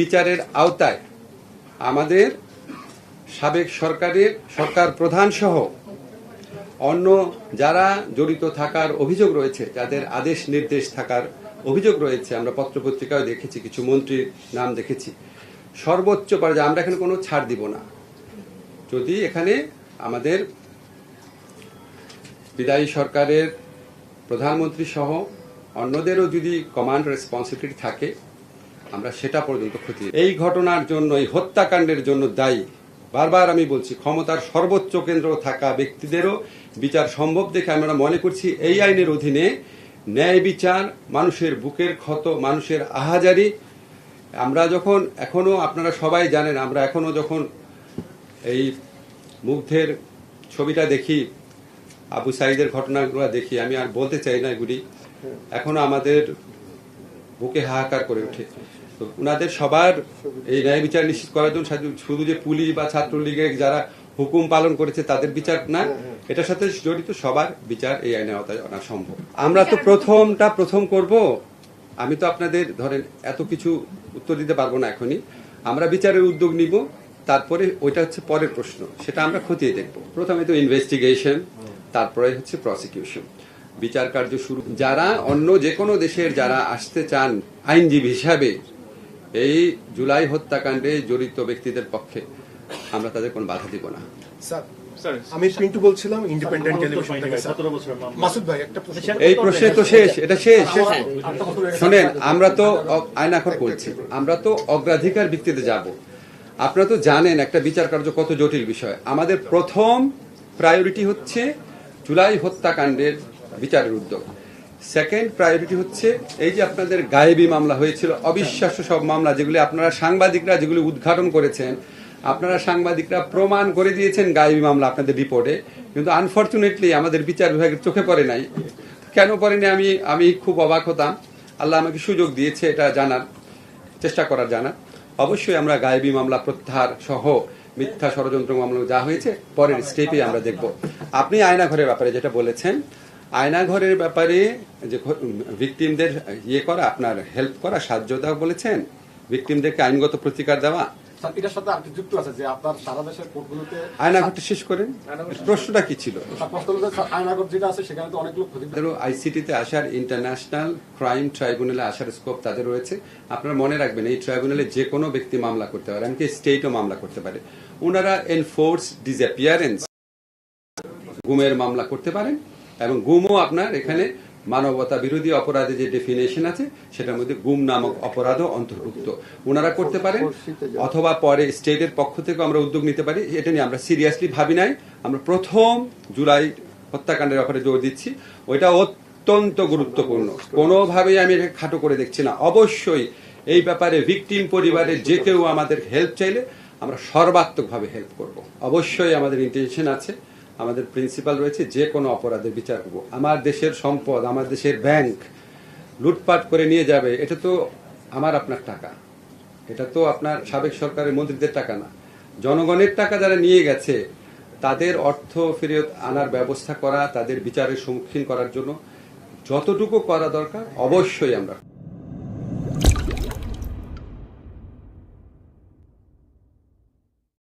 বিচারের আওতায় আমাদের সাবেক সরকারের সরকার প্রধান সহ অন্য যারা জড়িত থাকার অভিযোগ রয়েছে, যাদের আদেশ নির্দেশ থাকার অভিযোগ রয়েছে, আমরা পত্রপত্রিকায় দেখেছি, কিছু মন্ত্রীর নাম দেখেছি। সর্বোচ্চ পর্যায়ে আমরা এখানে কোনো ছাড় দিব না। যদি এখানে আমাদের বিদায়ী সরকারের প্রধানমন্ত্রী সহ অন্যদেরও যদি কমান্ড রেসপন্সিবিলিটি থাকে আমরা সেটা পর্যন্ত ক্ষতি এই ঘটনার জন্য, এই হত্যাকাণ্ডের জন্য দায়ী। বারবার আমি বলছি, ক্ষমতার সর্বোচ্চ কেন্দ্র থাকা ব্যক্তিদেরও বিচার সম্ভব দেখে আমরা মনে করছি এই আইনের অধীনে ন্যায় বিচার, মানুষের বুকের ক্ষত, মানুষের আহাজারি। আমরা যখন এখনও, আপনারা সবাই জানেন, আমরা এখনও যখন এই মুগ্ধের ছবিটা দেখি, আবু সাইদের ঘটনাগুলো দেখি, আমি আর বলতে চাই না এগুলি। এখনও আমাদের বুকে হাহাকার করে ওঠে। তো উনাদের সবার এই ন্যায় বিচার নিশ্চিত করার জন্য শুধু যে পুলিশ বা ছাত্রলীগের যারা হুকুম পালন করেছে তাদের বিচার না, এটার সাথে জড়িত সবার বিচার এই আইনের আওতায় আনা সম্ভব। আমরা তো প্রথমটা প্রথম করব। আমি তো আপনাদের ধরেন এত কিছু উত্তর দিতে পারব না এখনই। আমরা বিচারের উদ্যোগ নিব, তারপরে ওইটা হচ্ছে পরের প্রশ্ন, সেটা আমরা খতিয়ে দেখব। প্রথমে তো ইনভেস্টিগেশন তারপরে হচ্ছে প্রসিকিউশন বিচার কার্য শুরু। যারা অন্য যে কোনো দেশের যারা আসতে চান আইনজীবী হিসাবে এই জুলাই হত্যাকাণ্ডে জড়িত ব্যক্তিদের পক্ষে আমরা তাদের কোনো বাধা দিব না। স্যার স্যার আমি পিন্টু বলছিলাম ইন্ডিপেন্ডেন্ট টেলিভিশন থেকে। মাসুদ ভাই একটা প্রশ্ন এই প্রশ্নে তো শেষ এটা শেষ। শোনেন আমরা তো অ- আইনাখর করছি আমরা তো অগ্রাধিকার ভিত্তিতে যাব। আপনারা তো জানেন একটা বিচার কার্য কত জটিল বিষয়। আমাদের প্রথম প্রায়োরিটি হচ্ছে জুলাই হত্যাকাণ্ডের বিচারের উদ্যোগ। সেকেন্ড প্রায়োরিটি হচ্ছে এই যে আপনাদের গায়েবী মামলা হয়েছিল, অবিশ্বাস্য সব মামলা যেগুলি আপনারা সাংবাদিকরা যেগুলি উদ্ঘাটন করেছেন, আপনারা সাংবাদিকরা প্রমাণ করে দিয়েছেন গায়েবী মামলা আপনাদের রিপোর্টে। কিন্তু আনফর্চুনেটলি আমাদের বিচার বিভাগের চোখে পড়ে নাই। কেন পড়েনি আমি আমি খুব অবাক হতাম। আল্লাহ আমাকে সুযোগ দিয়েছে এটা জানার, চেষ্টা করার জানার। অবশ্যই আমরা গায়েবী মামলা প্রত্যাহার সহ মিথ্যা ষড়যন্ত্র মামলা যা হয়েছে, পরের স্টেপে আমরা দেখব। আপনি আয়নাঘরের ব্যাপারে যেটা বলেছেন আয়নাঘরের ব্যাপারে যে ভিকটিমদের ইয়ে করা আপনার হেল্প করা সাহায্য দেওয়া বলেছেন ভিকটিমদেরকে আইনগত প্রতিকার দেওয়া? এটার সাথে যুক্ত আছে যে আপনার সারা দেশের কোর্টগুলোতে আয়নাঘরটা শেষ করেন। প্রশ্নটা কি ছিল? আয়নাগর যেটা আছে সেখানে তো অনেক লোক আইসিটিতে আসার ইন্টারন্যাশনাল ক্রাইম ট্রাইব্যুনালে আসার স্কোপ তাদের রয়েছে। আপনারা মনে রাখবেন এই ট্রাইব্যুনালে যে কোনো ব্যক্তি মামলা করতে পারে এমনকি স্টেটও মামলা করতে পারে। ওনারা এনফোর্স ডিসঅ্যাপিয়ারেন্স গুমের মামলা করতে পারেন। এবং গুমও আপনার এখানে মানবতা বিরোধী অপরাধে যে ডেফিনেশন আছে সেটার মধ্যে গুম নামক অপরাধও অন্তর্ভুক্ত। ওনারা করতে পারেন অথবা পরে স্টেটের পক্ষ থেকে আমরা উদ্যোগ নিতে পারি এটা নিয়ে আমরা সিরিয়াসলি ভাবি নাই। আমরা প্রথম জুলাই হত্যাকাণ্ডের ব্যাপারে জোর দিচ্ছি। ওইটা অত্যন্ত গুরুত্বপূর্ণ। কোনোভাবেই আমি এটা খাটো করে দেখছি না। অবশ্যই এই ব্যাপারে ভিকটিম পরিবারের যে কেউ আমাদের হেল্প চাইলে আমরা সর্বাত্মকভাবে হেল্প করব। অবশ্যই আমাদের ইন্টেনশন আছে। আমাদের প্রিন্সিপাল রয়েছে, যে কোনো অপরাধের বিচার করব। আমার দেশের সম্পদ, আমার দেশের ব্যাংক লুটপাট করে নিয়ে যাবে, এটা তো আমার আপনার টাকা। এটা তো আপনার সাবেক সরকারের মন্ত্রীদের টাকা না। জনগণের টাকা যারা নিয়ে গেছে, তাদের অর্থ ফেরত আনার ব্যবস্থা করা, তাদের বিচারের সম্মুখীন করার জন্য যতটুকু করা দরকার, অবশ্যই আমরা